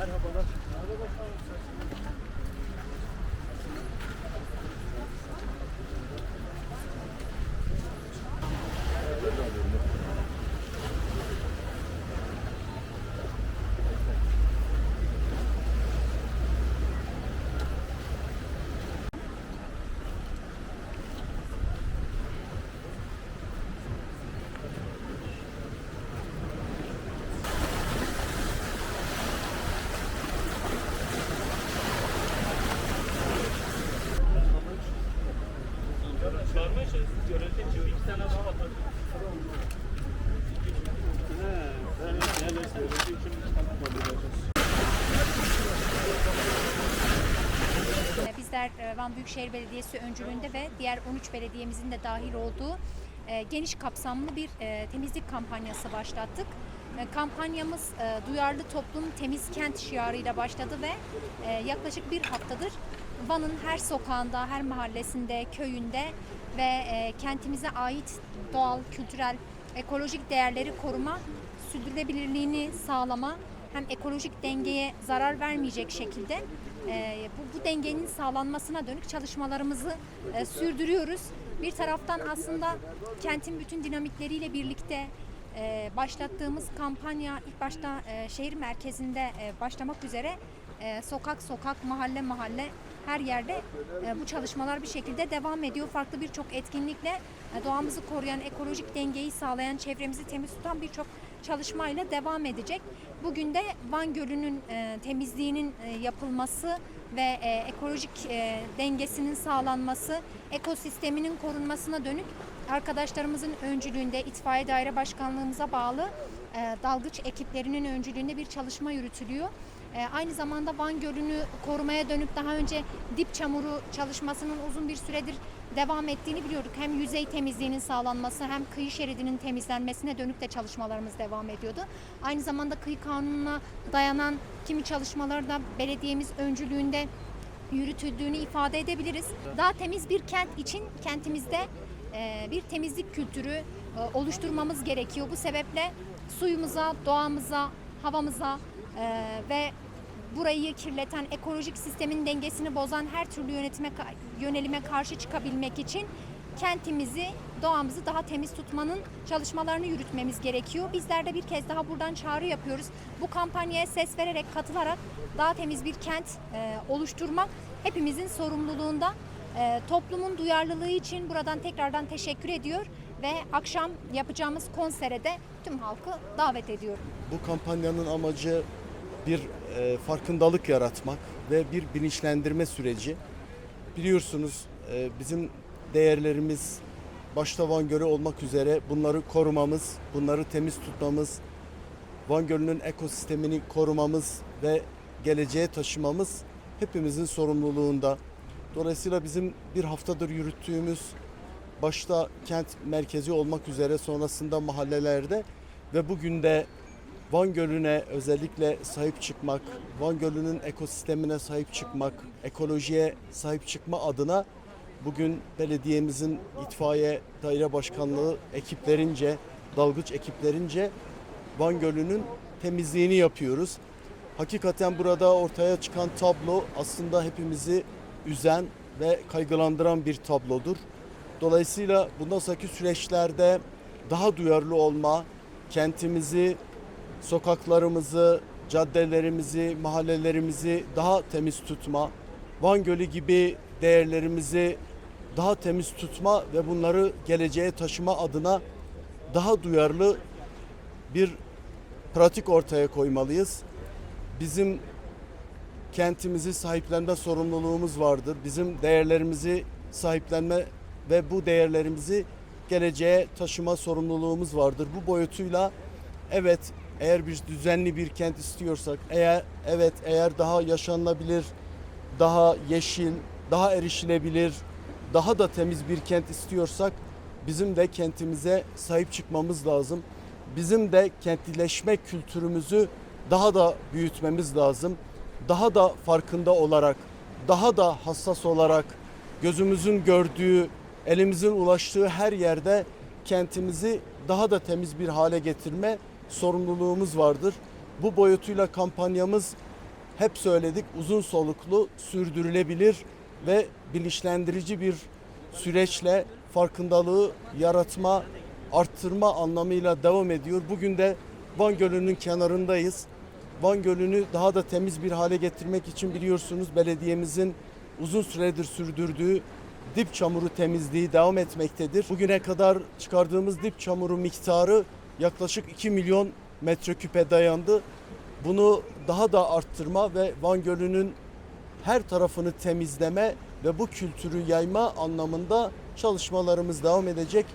Merhabalar. Ee, Bizler e, Van Büyükşehir Belediyesi öncülüğünde ve diğer 13 belediyemizin de dahil olduğu e, geniş kapsamlı bir e, temizlik kampanyası başlattık. Kampanyamız duyarlı toplum temiz kent şiarıyla başladı ve yaklaşık bir haftadır Van'ın her sokağında, her mahallesinde, köyünde ve e, kentimize ait doğal, kültürel, ekolojik değerleri koruma, sürdürülebilirliğini sağlama, hem ekolojik dengeye zarar vermeyecek şekilde e, bu, bu dengenin sağlanmasına dönük çalışmalarımızı e, sürdürüyoruz. Bir taraftan aslında kentin bütün dinamikleriyle birlikte e, başlattığımız kampanya ilk başta e, şehir merkezinde e, başlamak üzere e, sokak sokak, mahalle mahalle her yerde e, bu çalışmalar bir şekilde devam ediyor. Farklı birçok etkinlikle e, doğamızı koruyan, ekolojik dengeyi sağlayan, çevremizi temiz tutan birçok çalışmayla devam edecek. Bugün de Van Gölü'nün e, temizliğinin yapılması ve ekolojik dengesinin sağlanması, ekosisteminin korunmasına dönük arkadaşlarımızın öncülüğünde itfaiye daire başkanlığımıza bağlı e, dalgıç ekiplerinin öncülüğünde bir çalışma yürütülüyor. E, aynı zamanda Van Gölü'nü korumaya dönük daha önce dip çamuru çalışmasının uzun bir süredir devam ettiğini biliyorduk. Hem yüzey temizliğinin sağlanması hem kıyı şeridinin temizlenmesine dönük de çalışmalarımız devam ediyordu. Aynı zamanda kıyı kanununa dayanan kimi çalışmaları da belediyemiz öncülüğünde yürütüldüğünü ifade edebiliriz. Daha temiz bir kent için kentimizde e, bir temizlik kültürü e, oluşturmamız gerekiyor. Bu sebeple suyumuza, doğamıza, havamıza e, ve burayı kirleten, ekolojik sistemin dengesini bozan her türlü yönetime yönelime karşı çıkabilmek için kentimizi, doğamızı daha temiz tutmanın çalışmalarını yürütmemiz gerekiyor. Bizler de bir kez daha buradan çağrı yapıyoruz. Bu kampanyaya ses vererek, katılarak daha temiz bir kent e, oluşturmak hepimizin sorumluluğunda. E, toplumun duyarlılığı için buradan tekrardan teşekkür ediyor ve akşam yapacağımız konsere de tüm halkı davet ediyorum. Bu kampanyanın amacı bir e, farkındalık yaratmak ve bir bilinçlendirme süreci. Biliyorsunuz e, bizim değerlerimiz başta Van Gölü olmak üzere bunları korumamız, bunları temiz tutmamız, Van Gölü'nün ekosistemini korumamız ve geleceğe taşımamız hepimizin sorumluluğunda. Dolayısıyla bizim bir haftadır yürüttüğümüz başta kent merkezi olmak üzere sonrasında mahallelerde ve bugün de Van Gölü'ne özellikle sahip çıkmak, Van Gölü'nün ekosistemine sahip çıkmak, ekolojiye sahip çıkma adına bugün belediyemizin itfaiye daire başkanlığı ekiplerince, dalgıç ekiplerince Van Gölü'nün temizliğini yapıyoruz. Hakikaten burada ortaya çıkan tablo aslında hepimizi üzen ve kaygılandıran bir tablodur. Dolayısıyla bundan sonraki süreçlerde daha duyarlı olma, kentimizi, sokaklarımızı, caddelerimizi, mahallelerimizi daha temiz tutma, Van Gölü gibi değerlerimizi daha temiz tutma ve bunları geleceğe taşıma adına daha duyarlı bir pratik ortaya koymalıyız. Bizim kentimizi sahiplenme sorumluluğumuz vardır. Bizim değerlerimizi sahiplenme ve bu değerlerimizi geleceğe taşıma sorumluluğumuz vardır. Bu boyutuyla evet eğer biz düzenli bir kent istiyorsak, eğer evet eğer daha yaşanılabilir, daha yeşil, daha erişilebilir, daha da temiz bir kent istiyorsak bizim de kentimize sahip çıkmamız lazım. Bizim de kentlileşme kültürümüzü daha da büyütmemiz lazım. Daha da farkında olarak, daha da hassas olarak gözümüzün gördüğü, elimizin ulaştığı her yerde kentimizi daha da temiz bir hale getirme sorumluluğumuz vardır. Bu boyutuyla kampanyamız hep söyledik uzun soluklu, sürdürülebilir ve bilinçlendirici bir süreçle farkındalığı yaratma, arttırma anlamıyla devam ediyor. Bugün de Van Gölü'nün kenarındayız. Van Gölü'nü daha da temiz bir hale getirmek için biliyorsunuz belediyemizin uzun süredir sürdürdüğü dip çamuru temizliği devam etmektedir. Bugüne kadar çıkardığımız dip çamuru miktarı yaklaşık 2 milyon metreküpe dayandı. Bunu daha da arttırma ve Van Gölü'nün her tarafını temizleme ve bu kültürü yayma anlamında çalışmalarımız devam edecek.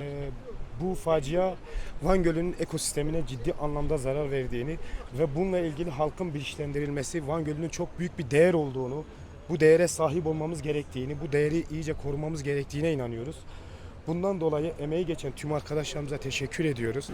Ee, bu facia Van Gölü'nün ekosistemine ciddi anlamda zarar verdiğini ve bununla ilgili halkın bilinçlendirilmesi, Van Gölü'nün çok büyük bir değer olduğunu, bu değere sahip olmamız gerektiğini, bu değeri iyice korumamız gerektiğine inanıyoruz. Bundan dolayı emeği geçen tüm arkadaşlarımıza teşekkür ediyoruz.